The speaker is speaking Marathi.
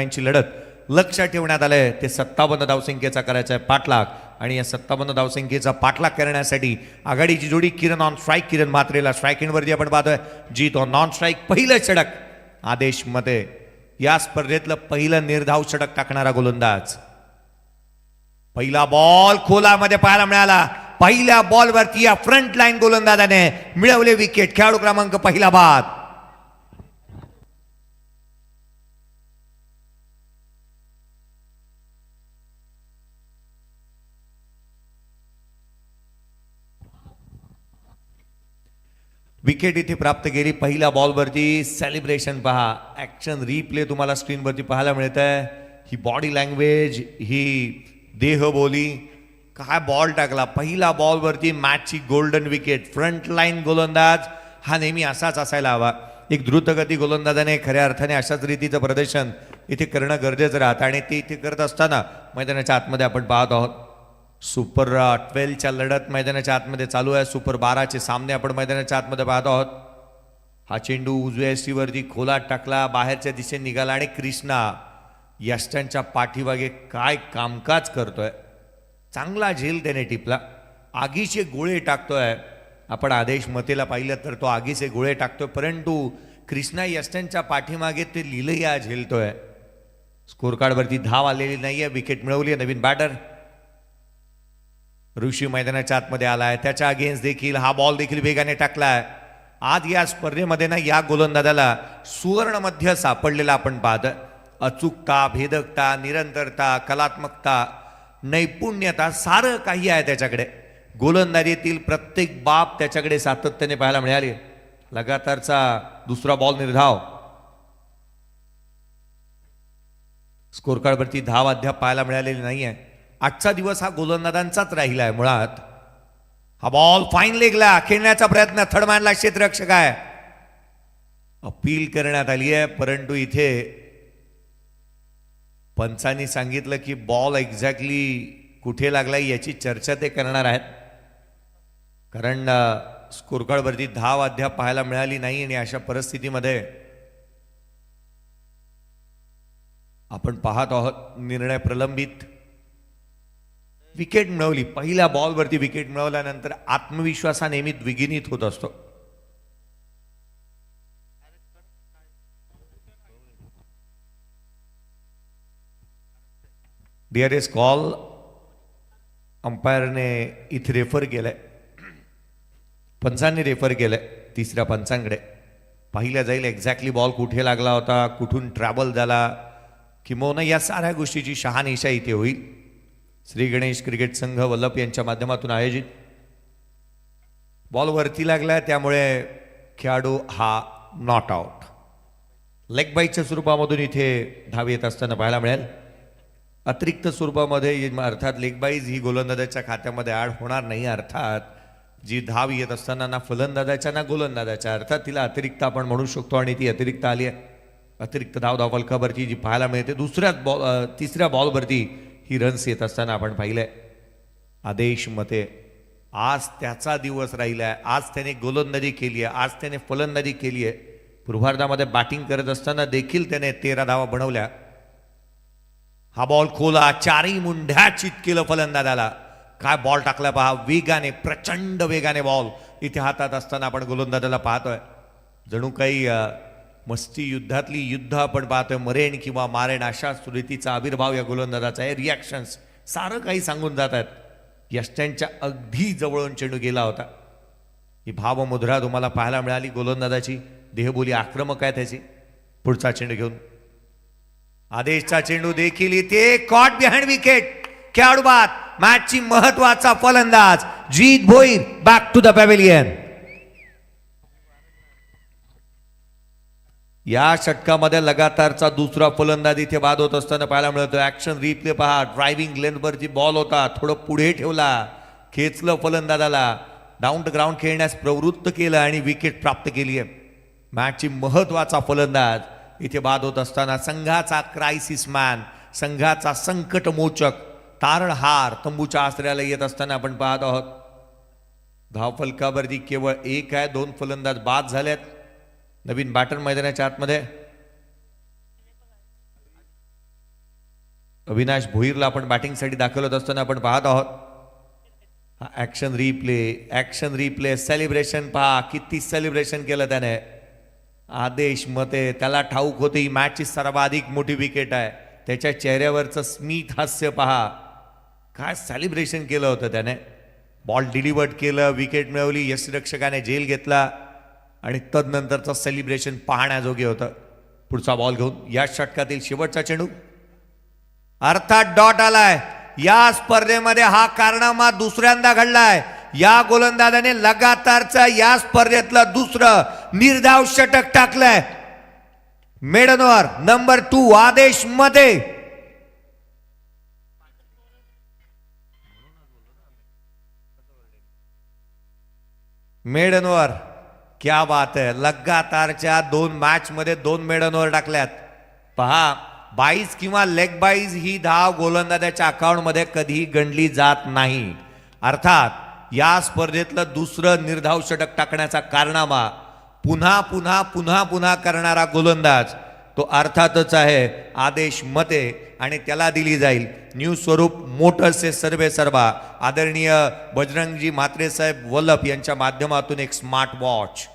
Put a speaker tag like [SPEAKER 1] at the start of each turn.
[SPEAKER 1] यांची लढत लक्षात ठेवण्यात आलंय. ते सत्तावन्न धावसंख्येचा करायचा आहे पाठलाग. आणि या सत्तावन्न धावसंख्येचा पाठलाग करण्यासाठी आघाडीची जोडी किरण ऑन स्ट्राईक किरण मात्रेला स्ट्राईक एंडवरती आपण पाहतोय. जीत ऑन नॉन स्ट्राईक पहिलं षडक. आदेशमध्ये या स्पर्धेतलं पहिलं निर्धाव षडक टाकणारा गोलंदाज. पहिला बॉल खोलामध्ये पाहायला मिळाला. पहिल्या बॉलवरती या फ्रंट लाईन गोलंदाजाने मिळवले विकेट खेळाडू क्रमांक पहिला बाद. विकेट इथे प्राप्त केली. पहिल्या बॉलवरती सेलिब्रेशन पहा. ॲक्शन रिप्ले तुम्हाला स्क्रीनवरती पाहायला मिळत आहे ही बॉडी लँग्वेज ही देहबोली काय बॉल टाकला? पहिला बॉलवरती मॅचची गोल्डन विकेट फ्रंट लाईन गोलंदाज. हा नेहमी असाच असायला हवा. एक द्रुतगती गोलंदाजाने खऱ्या अर्थाने अशाच रीतीचं प्रदर्शन इथे करणं गरजेचं राहतं. आणि ते इथे करत असताना मैदानाच्या आतमध्ये आपण पाहत आहोत. सुपर ट्वेल्वच्या uh, लढत मैदानाच्या आतमध्ये चालू आहे. सुपर बाराचे सामने आपण मैदानाच्या आतमध्ये पाहत आहोत. हा चेंडू उजव्या एसटीवरती खोलात टाकला. बाहेरच्या दिशेने निघाला आणि कृष्णा यष्ट्यांच्या पाठीमागे काय कामकाज करतोय. चांगला झेल त्याने टिपला. आगीचे गोळे टाकतोय. आपण आदेश मतेला पाहिलं तर तो आगीचे गोळे टाकतोय. परंतु कृष्णा यष्ट्यांच्या पाठीमागे ते लिलया झेलतोय. स्कोर कार्डवरती धाव आलेली नाही आहे विकेट मिळवली आहे नवीन बॅटर ऋषी मैदानाच्या आतमध्ये आला आहे त्याच्या अगेन्स्ट देखील हा बॉल देखील वेगाने आहे आज या स्पर्धेमध्ये ना या गोलंदाजाला सुवर्णमध्य सापडलेला आपण पाहत अचूकता भेदकता निरंतरता कलात्मकता नैपुण्यता सारं काही आहे त्याच्याकडे. गोलंदाजीतील प्रत्येक बाब त्याच्याकडे सातत्याने पाहायला मिळाली. लगातारचा दुसरा बॉल निर्धाव. स्कोरकार्डवरती धाव अद्याप पाहायला मिळालेली नाही आहे आजचा दिवस हा गोलंदाजांचाच राहिला आहे मुळात. हा बॉल फाईन लेगला खेळण्याचा प्रयत्न थर्डमॅनला क्षेत्ररक्षक आहे. अपील करण्यात आली आहे परंतु इथे पंचांनी सांगितलं की बॉल एक्झॅक्टली कुठे लागला याची चर्चा ते करणार आहेत. कारण स्कोरकार्डवरती धाव अद्याप पाहायला मिळाली नाही आणि अशा परिस्थितीमध्ये आपण पाहत आहोत निर्णय प्रलंबित. विकेट मिळवली. पहिल्या बॉलवरती विकेट मिळवल्यानंतर आत्मविश्वास हा नेहमी द्विगिनीत होत असतो. डिअरेस कॉल अंपायरने इथे रेफर केलंय. पंचांनी रेफर केलंय. तिसऱ्या पंचांकडे. पाहिल्या जाईल एक्झॅक्टली बॉल कुठे लागला होता कुठून ट्रॅव्हल झाला किंबहुना या साऱ्या गोष्टीची शहानिशा इथे होईल. श्री गणेश क्रिकेट संघ वल्लभ यांच्या माध्यमातून आयोजित. बॉल वरती लागला त्यामुळे खेळाडू हा नॉट आउट लेग बाईकच्या स्वरूपामधून इथे धाव येत असताना पाहायला मिळेल. अतिरिक्त स्वरूपामध्ये अर्थात लेगबाईज ही गोलंदाजाच्या खात्यामध्ये ॲड होणार नाही अर्थात जी धाव येत असताना ना फलंदाजाच्या ना गोलंदाजाच्या अर्थात तिला अतिरिक्त आपण म्हणू शकतो आणि ती अतिरिक्त आली आहे. अतिरिक्त धाव धाव फलकावरती जी पाहायला मिळते. दुसऱ्याच बॉल तिसऱ्या बॉलवरती ही रन्स येत असताना आपण पाहिलंय. आदेश मते आज त्याचा दिवस राहिलाय. आज त्याने गोलंदाजी केली आहे. आज त्याने फलंदाजी केली आहे. पूर्वार्धामध्ये बॅटिंग करत असताना देखील त्याने तेरा धावा बनवल्या. हा बॉल खोला. चारही मुंढ्या चित केलं फलंदाजाला. काय बॉल टाकला पहा. वेगाने प्रचंड वेगाने बॉल इथे हातात असताना आपण गोलंदाजाला पाहतोय. जणू काही मस्ती युद्धातली युद्ध आपण पाहतोय. मरेण किंवा मारेण अशा रीतीचा आविर्भाव या गोलंदाजाचा आहे. रिॲक्शन्स सारं काही सांगून जात आहेत. यष्ट्यांच्या अगदी जवळून चेंडू गेला होता. ही भावमुद्रा तुम्हाला पाहायला मिळाली गोलंदाजाची. देहबोली आक्रमक आहे त्याची पुढचा चेंडू घेऊन. आदेशचा चेंडू देखील येते कॉट बिहाइंड विकेट खेळाडू बाद मॅचची महत्त्वाचा फलंदाज. Jeet Bhoir back to the pavilion या षटकामध्ये लगातारचा दुसरा फलंदाज इथे बाद होत असताना पाहायला मिळतो. ॲक्शन रिप्ले पहा. ड्रायव्हिंग लेनवरती बॉल होता. थोडं पुढे ठेवला. खेचलं फलंदाजाला. डाऊन ग्राउंड खेळण्यास प्रवृत्त केलं आणि विकेट प्राप्त केली आहे. मॅचची महत्त्वाचा फलंदाज इथे बाद होत असताना संघाचा क्रायसिस मॅन संघाचा संकटमोचक तारणहार तंबूच्या आश्रयाला येत असताना आपण पाहत आहोत. धावफलकावरती केवळ एक आहे. दोन फलंदाज बाद झाल्यात नवीन बाटन मैदानाच्या आतमध्ये. अविनाश भोईरला आपण बॅटिंगसाठी दाखवत असताना आपण पाहत आहोत. हा action replay action replay celebration पहा किती सेलिब्रेशन केलं त्याने. आदेश मते त्याला ठाऊक होती मॅचची सर्वाधिक मोठी विकेट आहे. त्याच्या चेहऱ्यावरचं स्मित हास्य पहा. काय सेलिब्रेशन केलं होतं त्याने. बॉल डिलिव्हर्ड केलं विकेट मिळवली यशरक्षकाने जेल घेतला. आणि तदनंतरचं सेलिब्रेशन पाहण्याजोगे होतं. पुढचा बॉल घेऊन या षटकातील शेवटचा चेंडू. अर्थात डॉट आलाय. या स्पर्धेमध्ये हा कारनामा दुसऱ्यांदा घडलाय. या गोलंदाजाने लगातारचं या स्पर्धेतलं दुसरं निर्धाव षटक टाकलंय. मेडनवर नंबर टू आदेशमध्ये मेडनवर क्या बात आहे लगातारच्या दोन मॅचमध्ये दोन मेडनवर टाकल्यात. पहा बाईस किंवा लेग बाईज ही धाव गोलंदाजाच्या अकाउंटमध्ये कधीही गणली जात नाही. अर्थात या स्पर्धेतलं दुसरं निर्धाव षटक टाकण्याचा कारनामा पुन्हा पुन्हा पुन्हा पुन्हा करणारा गोलंदाज तो अर्थातच आहे आदेश मते आणि त्याला दिली जाईल. न्यू स्वरूप मोटर्सचे सर्वे सर्वा. आदरणीय बजरंगजी म्हात्रेसाहेब वल्लभ यांच्या माध्यमातून एक स्मार्ट वॉच.